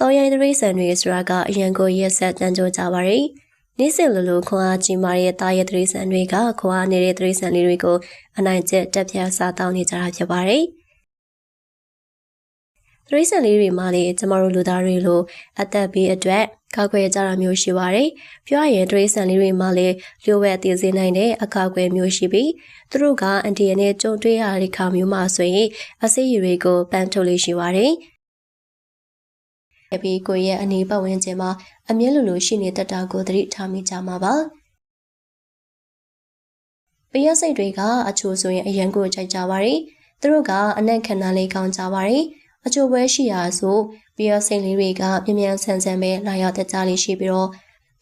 တောရိုင်းတရိစံတွေဆိုတာကအရန်ကိုရက်ဆက်တန်ကြိုကြပါရယ်နေ့စဉ်လိုလိုခွန်အားကြီးမာတဲ့တာရဲ့တရိစံတွေကခွန်အားနေတဲ့တရိစံလေးတွေကိုအနိုင်ကျက်တက်ပြားစားတောင်းနေကြတာဖြစ်ပါရယ်တရိစံလေးတွေမှလည်းကျမတို့လူသားတွေလိုအသက်ဘေးအတွက်ကာကွယ်ကြတာမျိုးရှိပါတယ်။ပြောရရင်တရိစံလေးတွေမှလည်းလျှို့ဝှက်တည်စေနိုင်တဲ့အကာအကွယ်မျိုးရှိပြီးသူတို့ကအန်တီယန်နဲ့ကြုံတွေ့ရတဲ့ခါမျိုးမှဆိုရင်အဆေးရည်တွေကိုပန်းထုတ်လေးရှိပါတယ်။ ပြီးကိုရဲ့အနေပတ်ဝန်းကျင်မှာအမြဲလိုလိုရှိနေတတ်တာကိုသတိထားမိကြမှာပါ။ပရစိတ်တွေကအချို့ဆိုရင်အရန်ကိုကြိုက်ကြပါတယ်။သူတို့ကအနက်ခဏလေးကောင်းကြပါတယ်။အချို့ပွဲရှိရာဆိုပရစိတ်လေးတွေကပြင်းပြင်းဆန်ဆန်ပဲလာရောက်တကြလေးရှိပြီးတော့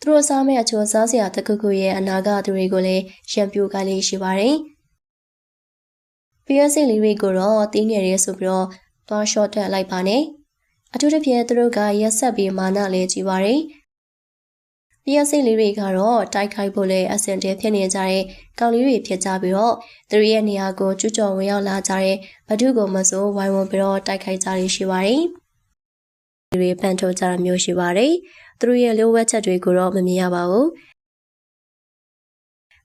သူတို့စားမယ့်အချို့စားစရာတခုခုရဲ့အနာဂတ်သူတွေကိုလည်းရံပြူကလေးရှိပါတယ်။ပရစိတ်လေးတွေကိုတော့တင်းငယ်ရဲဆိုပြီးတော့သွားရှော့တက်လိုက်ပါနဲ့။ အထူးသဖြင့်သူတို့ကရက်ဆက်ပြီးမာနလေးကြီးပါတယ်။ပြည့်စိတ်လေးတွေကတော့တိုက်ခိုက်ဖို့လည်းအဆင်တည်းဖြစ်နေကြတဲ့ကောင်လေးတွေဖြစ်ကြပြီးတော့သူတို့ရဲ့နေရာကိုကျူးကျော်ဝင်ရောက်လာကြတဲ့ဘဒုကိုမဆိုဝိုင်းဝန်းပြီးတော့တိုက်ခိုက်ကြရရှိပါတယ်။ဒီတွေပန်ထုတ်ကြတာမျိုးရှိပါတယ်။သူတို့ရဲ့လိုဝက်ချက်တွေကိုတော့မမြင်ရပါဘူး။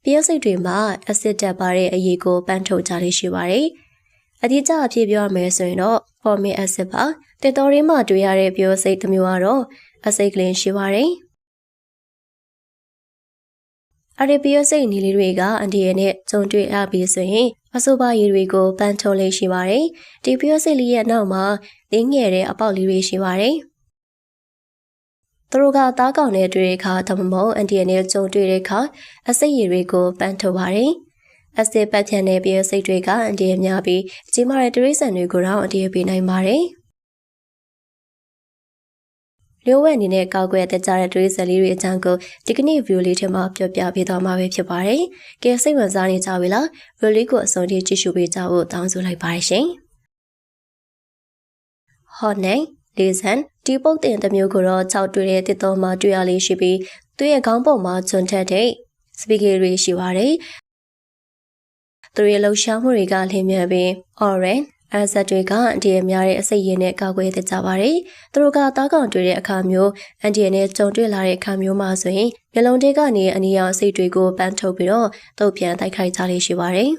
ပြည့်စိတ်တွေမှာအဆစ်တက်ပါတဲ့အရေးကိုပန်ထုတ်ကြရရှိပါတယ်။ အတိအကျအဖြစ်ပြောရမယ်ဆိုရင်တော့ formic acid ပါတစ်တော်ရင်းမှာတွေ့ရတဲ့ပြိုစိတ်တစ်မျိုးကတော့အစိတ်ကလင်းရှိပါတယ်။အရီပီယစိတ်နီလေးတွေကအန်ဒီရဲ့နဲ့ကြုံတွေ့ရပြီးဆိုရင်အဆိုပါရည်တွေကိုပန်းထုံးလေးရှိပါတယ်။ဒီပီယစိတ်လေးရဲ့နောက်မှာတင်းငယ်တဲ့အပေါက်လေးတွေရှိပါတယ်။သူတို့ကသားကောင်နဲ့တွေ့တဲ့အခါဒါမှမဟုတ်အန်ဒီရဲ့နဲ့ကြုံတွေ့တဲ့အခါအစိတ်ရည်တွေကိုပန်းထုတ်ပါတယ်။ အစစ်ပတ်ဖြန်တဲ့ပြည့်စိတ်တွေကအန်ဒီရဲ့များပြီးကြီးမားတဲ့တရိษံတွေကိုတော့အန်ဒီရဲ့ပေးနိုင်ပါတယ်။လျှို့ဝှက်အနေနဲ့ကောက်ွယ်တက်ကြတဲ့တွေးစလေးတွေအကြောင်းကိုဒီကနေ့ view လေးထဲမှာပြောပြပေးသွားမှာပဲဖြစ်ပါတယ်။ကဲစိတ်ဝင်စားနေကြပြီလား။ view လေးကိုအဆုံးထိကြည့်ရှုပေးကြဖို့တောင်းဆိုလိုက်ပါတယ်ရှင်။ဟောနေလေးစံဒီပုတ်တင်တစ်မျိုးကိုတော့၆တွေ့တဲ့တစ်တော်မှာတွေ့ရလေးရှိပြီးသူ့ရဲ့ခေါင်းပုံမှာကျွန်းထက်တဲ့စပီကယ်တွေရှိပါတယ်။ သူရဲ့လှူရှားမှုတွေကလင်းမြန်ပြီး orange အဆက်တွေကအန်တီရဲ့များတဲ့အစိတ်ရည်နဲ့ကာကွယ်တကြပါတယ်။သူတို့ကတားကောင်တွေ့တဲ့အခါမျိုးအန်တီရဲ့နဲ့ကြုံတွေ့လာတဲ့အခါမျိုးမှာဆိုရင်မျက်လုံးတွေကနေအနီရောင်စိတ်တွေကိုပန်းထုတ်ပြီးတော့တုတ်ပြန်တိုက်ခိုက်ကြလေးရှိပါတယ်။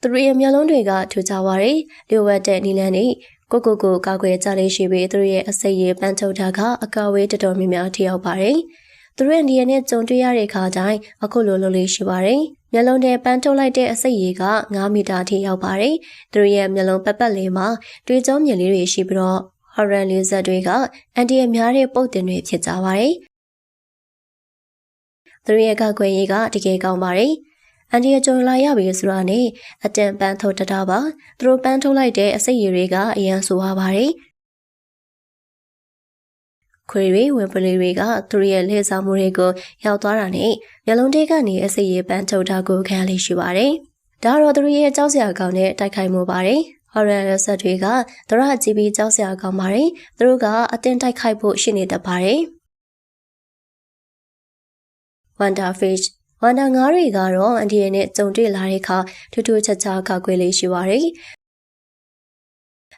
သူတို့ရဲ့မျက်လုံးတွေကထူကြပါတယ်။လျှို့ဝှက်တဲ့နီလန်းနဲ့ကိုကိုကိုကာကွယ်ကြလေးရှိပြီးသူတို့ရဲ့အစိတ်ရည်ပန်းထုတ်တာကအကာဝေးတော်တော်များများထိရောက်ပါတယ်။ သူတို့ရဲ့နေရာနဲ့ကြုံတွေ့ရတဲ့အခါတိုင်းအခုလိုလိုလေးရှိပါတယ်။မျက်လုံးထဲပန်းထုတ်လိုက်တဲ့အစိတ်ရည်က9မီတာထိရောက်ပါတယ်။သူတို့ရဲ့မျက်လုံးပတ်ပတ်လေးမှာတွေးကြောမြင်လေးတွေရှိပြီးတော့ဟော်ရန်လေးဇက်တွေကအန်တီရဲ့များတဲ့ပုတ်တင်တွေဖြစ်ကြပါတယ်။သူတို့ရဲ့ကကွယ်ရည်ကတကယ်ကောင်းပါတယ်။အန်ဒီအကြုံလာရပြီဆိုတာနဲ့အတန်ပန်းထုတ်တတာပါသူတို့ပန်းထုတ်လိုက်တဲ့အစိတ်ရည်တွေကအရန်ဆိုပါပါတယ် ခွေတွေဝင်ပလီတွေကသူတို့ရဲ့လှည့်စားမှုတွေကိုရောက်သွားတာနဲ့မျက်လုံးတွေကနေအစိရေပန်းထုတ်တာကိုခံရလိမ့်ရှိပါတယ်။ဒါတော့သူတို့ရဲ့ကြောက်စရာကောင်းတဲ့တိုက်ခိုက်မှုပါတယ်။ဟော်ရန်ရက်ဆက်တွေကသူတို့အကြည့်ပြီးကြောက်စရာကောင်းပါတယ်။သူတို့ကအတင်းတိုက်ခိုက်ဖို့ရှိနေတတ်ပါတယ်။ Wonder Fish ဝန္တာငါးတွေကတော့အန်ဒီရဲ့နဲ့ကြုံတွေ့လာတဲ့အခါထူးထူးခြားခြားကောက်ွယ်လေးရှိပါတယ်။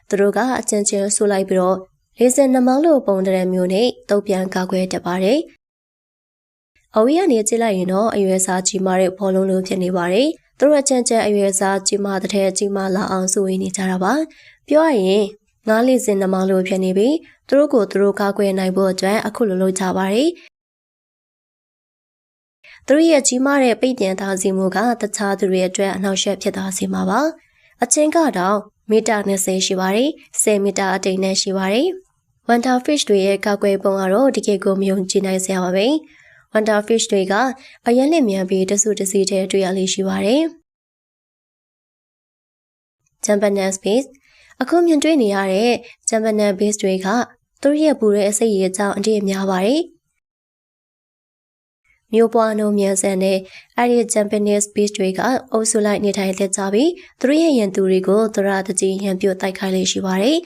သူတို့ကအချင်းချင်းဆူလိုက်ပြီးတော့ လေးစင်နှမောင်းလိုပုံတရံမျိုးနဲ့တုပ်ပြန်ကောက်ွယ်တတ်ပါတယ်။အဝေးကနေကြည့်လိုက်ရင်တော့အရွယ်စားကြီးမားတဲ့ဘောလုံးလိုဖြစ်နေပါတယ်။သူတို့အချမ်းချမ်းအရွယ်စားကြီးမားတဲ့ကြီးမားလာအောင်စုဝေးနေကြတာပါ။ပြောရရင်ငါးလေးစင်နှမောင်းလိုဖြစ်နေပြီးသူတို့ကိုသူတို့ကောက်ွယ်နိုင်ဖို့အတွက်အခုလိုလုပ်ကြပါတယ်။သူတို့ရဲ့ကြီးမားတဲ့ပိတ်ပြန်သားစီမှုကတခြားသူတွေအတွက်အနှောက်အယှက်ဖြစ်သွားစေမှာပါ။အချင်းကတော့မီတာ20ရှိပါတယ်။10မီတာအတိမ်နဲ့ရှိပါတယ်။ Wonder Fish တွေရဲ့ကောက်ွယ်ပုံကတော့တကယ်ကိုမယုံကြည်နိုင်စရာပါပဲ။ Wonder Fish တွေကအရင်လင့်မြန်ပြီးတဆူတစီတဲ့တွေ့ရလေးရှိပါတယ်။ Japanese Base အခုမြင်တွေ့နေရတဲ့ Japanese Base တွေကသူတို့ရဲ့ပူတဲ့အစိတ်ရည်ကြောင့်အတိအများပါတယ်။မျိုးပွားနှုံမြန်ဆန်တဲ့အဲ့ဒီ Japanese beach တွေကအုပ်စုလိုက်နေထိုင်လက်ကြပြီးသူတို့ရဲ့ရန်သူတွေကိုသရတကြီးရန်ပြုတ်တိုက်ခိုက်လေးရှိပါတယ်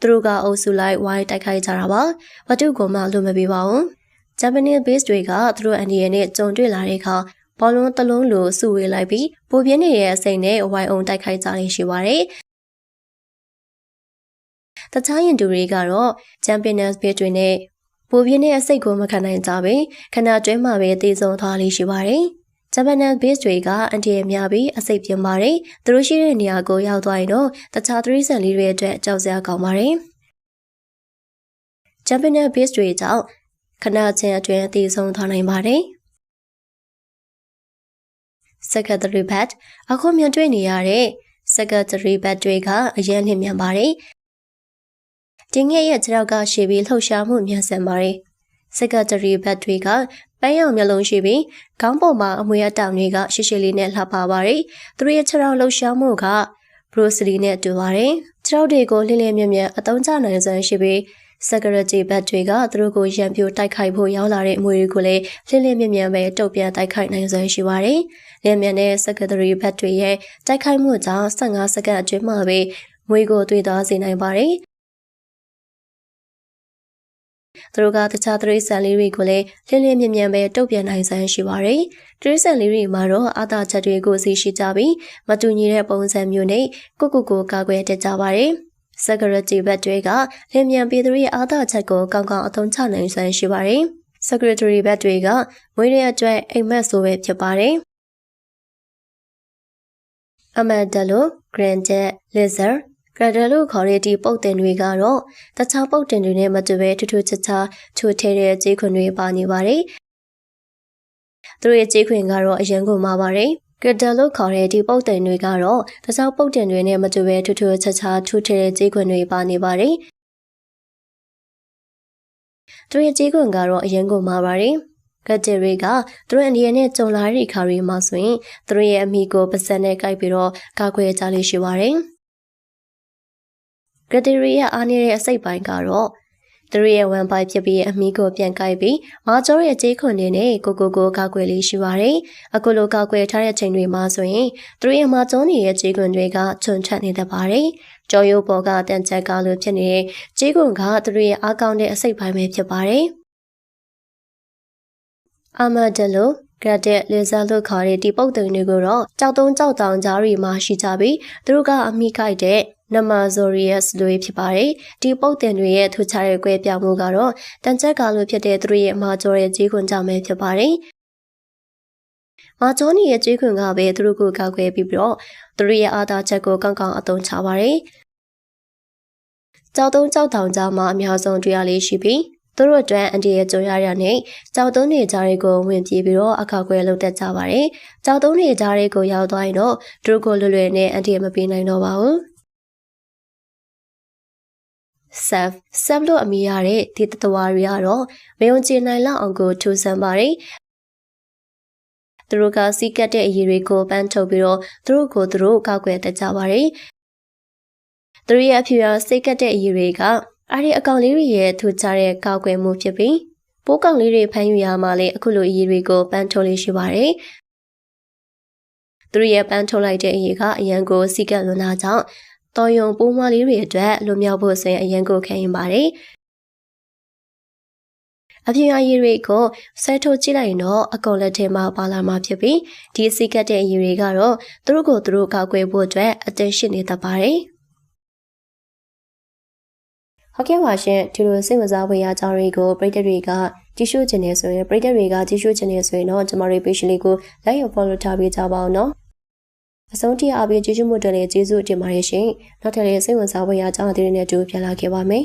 သူတို့ကအုပ်စုလိုက်ဝိုင်းတိုက်ခိုက်ကြတာပါဝတ္ထုကိုမှလွတ်မပေးပါဘူး Japanese base တွေကသူတို့အန်ဒီရဲ့နဲ့ကြုံတွေ့လာတဲ့အခါဘောလုံးတစ်လုံးလိုစုဝေးလိုက်ပြီးပိုပြင်းနေတဲ့အစိမ့်နဲ့ဝိုင်းအောင်တိုက်ခိုက်ကြရရှိပါတယ်တခြားရင်တူတွေကတော့ Champion's Bay တွေနဲ့ပိုပြင်းတဲ့အစိတ်ကိုမခံနိုင်ကြပေခဏတွဲမှာပဲတည်ဆုံသွားလိရှိပါတယ်။ Japanese base တွေကအန်တီရများပြီးအစိတ်ပြင်းပါတယ်။သူတို့ရှိတဲ့နေရာကိုရောက်သွားရင်တော့တခြားသတိဆန်လေးတွေအတွက်ကြောက်စရာကောင်းပါတယ်။ Japanese base တွေကြောင့်ခဏချင်းအတွင်းတည်ဆုံသွားနိုင်ပါတယ်။ Secretary Bat အခုမြင်တွေ့နေရတဲ့ Secretary Bat တွေကအရင်နှိမ့်မြန်ပါတယ်။ဒီငယ်ရဲ့ခြေထောက်ကရှည်ပြီးလှုပ်ရှားမှုမြန်ဆန်ပါတယ်။ Secretary Bat တွေက ပန်းရောင်မျက်လုံးရှိပြီးခေါင်းပေါ်မှာအမွေအတောင်တွေကရှည်ရှည်လေးနဲ့လှပပါတယ်။သူတို့ရဲ့ခြေထောက်လှုပ်ရှားမှုက Bruce Lee နဲ့တူပါတယ်။ခြေထောက်တွေကိုလင်းလင်းမြမြအသုံးချနိုင်စွမ်းရှိပြီး security ဘတ်တွေကသူတို့ကိုရန်ပြိုတိုက်ခိုက်ဖို့ရောက်လာတဲ့အမွေတွေကိုလည်းလင်းလင်းမြမြပဲတုတ်ပြန်တိုက်ခိုက်နိုင်စွမ်းရှိပါတယ်။လျင်မြန်တဲ့ secretary ဘတ်တွေရဲ့တိုက်ခိုက်မှုကြောင့်15စက္ကန့်အတွင်းမှာပဲမွေကိုတွေ့သွားစေနိုင်ပါတယ်။ သူတို့ကတခြားတရိษံလေးတွေကိုလည်းလင်းလင်းမြမြပဲတုတ်ပြန်နိုင်စွမ်းရှိပါတယ်။တရိษံလေးတွေမှာတော့အာသာချက်တွေကိုစီရှိကြပြီးမတူညီတဲ့ပုံစံမျိုးနဲ့ကိုကိုကိုကာကွယ်တတ်ကြပါတယ်။ security ဘက်တွေကလင်းမြန်ပြည်သူရဲ့အားသာချက်ကိုကောင်းကောင်းအသုံးချနိုင်စွမ်းရှိပါတယ်။ secretary ဘက်တွေကမွေးတဲ့အတွက်အိမ်မက်ဆိုပဲဖြစ်ပါတယ်။ Amandalo, Grandet, Lizard ဂရဒယ်လို့ခေါ်တဲ့ဒီပုတ်တင်တွေကတော့တခြားပုတ်တင်တွေနဲ့မတူဘဲထူးထူးခြားခြားချိုထဲတဲ့ကြေးခွန်တွေပါနေပါတယ်။သူတို့ရဲ့ကြေးခွင်ကတော့အရန်ကိုမှာပါတယ်။ကတလို့ခေါ်တဲ့ဒီပုတ်တင်တွေကတော့တခြားပုတ်တင်တွေနဲ့မတူဘဲထူးထူးခြားခြားထူးထတဲ့ကြေးခွင်တွေပါနေပါတယ်။သူရဲ့ကြေးခွင်ကတော့အရင်ကမှာပါတယ်။ကတ်တယ်တွေကသူတို့အနေနဲ့ကြုံလာတဲ့ခါတွေမှာဆိုရင်သူတို့ရဲ့အမိကိုပါစက်နဲ့ကိုက်ပြီးတော့ကာကွယ်ကြလိမ့်ရှိပါတယ်။ ကတ်တယ်ရဲ့အားနည်းတဲ့အစိတ်ပိုင်းကတော့သူတို့ရဲ့ဝမ်ပိုက်ဖြစ်ပြီးအမီးကိုပြန်ကိုက်ပြီးမာကျော်ရဲ့ကြေးခွန်တွေနဲ့ကိုကိုကိုကောက်ွယ်လေးရှိပါတယ်။အခုလိုကောက်ွယ်ထားတဲ့ချိန်တွေမှာဆိုရင်သူတို့ရဲ့မာကျော်နေရဲ့ကြေးခွန်တွေကချွန်ထက်နေတတ်ပါတယ်။ကြော်ရိုးပေါ်ကတန်ချက်ကလို့ဖြစ်နေတဲ့ကြေးခွန်ကသူတို့ရဲ့အားကောင်းတဲ့အစိတ်ပိုင်းပဲဖြစ်ပါတယ်။အာမဒလိုဂရတဲ့လေဆာလို့ခေါ်တဲ့ဒီပုတ်တုံတွေကိုတော့ကြောက်တုံးကြောက်တောင်ကြားတွေမှာရှိကြပြီးသူတို့ကအမိခိုက်တဲ့ နမဇိုရီယက်စ်တွေဖြစ်ပါတယ်ဒီပုတ်တင်တွေရဲ့ထူခြားတဲ့ကွဲပြားမှုကတော့တန်ချက်ကလို့ဖြစ်တဲ့သူတို့ရဲ့မာကျော်ရဲ့ကြီးခွန်ကြောင့်ပဲဖြစ်ပါတယ်မာကျော်နီရဲ့ကြီးခွန်ကပဲသူတို့ကိုကောက်ွယ်ပြီးပြီးတော့သူတို့ရဲ့အားသာချက်ကိုကောင်းကောင်းအသုံးချပါတယ်ကြောက်တုံးကြောက်တောင်ကြားမှာအများဆုံးတွေ့ရလေးရှိပြီးသူတို့အတွက်အန်တီရဲ့ကြုံရရတဲ့ကြောက်တုံးနေကြတွေကိုဝင်ပြေးပြီးတော့အခါခွဲလုပ်တတ်ကြပါတယ်။ကြောက်တုံးနေကြတွေကိုရောက်သွားရင်တော့သူတို့ကိုလွယ်လွယ်နဲ့အန်တီမပေးနိုင်တော့ပါဘူး။ self self လို့အမည်ရတဲ့ဒီတတဝါတွေကတော့မယုံကြည်နိုင်လောက်အောင်ကိုထူဆန်းပါတယ်သူတို့ကစီးကပ်တဲ့အရေးတွေကိုပန်းထုတ်ပြီးတော့သူတို့ကိုသူတို့ကောက်ွယ်တတ်ကြပါတယ်သူတို့ရဲ့အဖြူရစိတ်ကပ်တဲ့အရေးတွေကအဲ့ဒီအကောင်လေးတွေရဲ့ထူခြားတဲ့ကောက်ွယ်မှုဖြစ်ပြီးပိုးကောင်လေးတွေဖမ်းယူရမှလည်းအခုလိုအရေးတွေကိုပန်းထုတ်လေးရှိပါတယ်သူတို့ရဲ့ပန်းထုတ်လိုက်တဲ့အရေးကအရန်ကိုစီကပ်လွန်တာကြောင့် တော်ယုံပိုးမွားလေးတွေအတွက်လွန်မြောက်ဖို့ဆိုရင်အရင်ကိုခံရင်ပါတယ်အပြင်အရည်တွေကိုဆဲထုတ်ကြည့်လိုက်ရင်တော့အကုန်လက်ထဲမှာပါလာမှာဖြစ်ပြီးဒီစီကတ်တဲ့အရည်တွေကတော့သူတို့ကိုသူတို့ကောက်ွယ်ဖို့အတွက်အသင်ရှိနေတတ်ပါတယ်ဟုတ်ကဲ့ပါရှင်ဒီလိုစိတ်ဝင်စားဖွယ်ရာအကြောင်းတွေကိုပရိသတ်တွေကကြည့်ရှုခြင်းနေဆိုရင်ပရိသတ်တွေကကြည့်ရှုခြင်းနေဆိုရင်တော့ကျမတို့ page လေးကို like ရ follow ထားပေးကြပါအောင်နော် အဆုံးထိအားပေးကျေးဇူးမှုတင်လေးကျေးဇူးတင်ပါတယ်ရှင်နောက်ထပ်လည်းစိတ်ဝင်စားဖွယ်ရာအကြောင်းအသေးတွေနဲ့အတူပြန်လာခဲ့ပါမယ်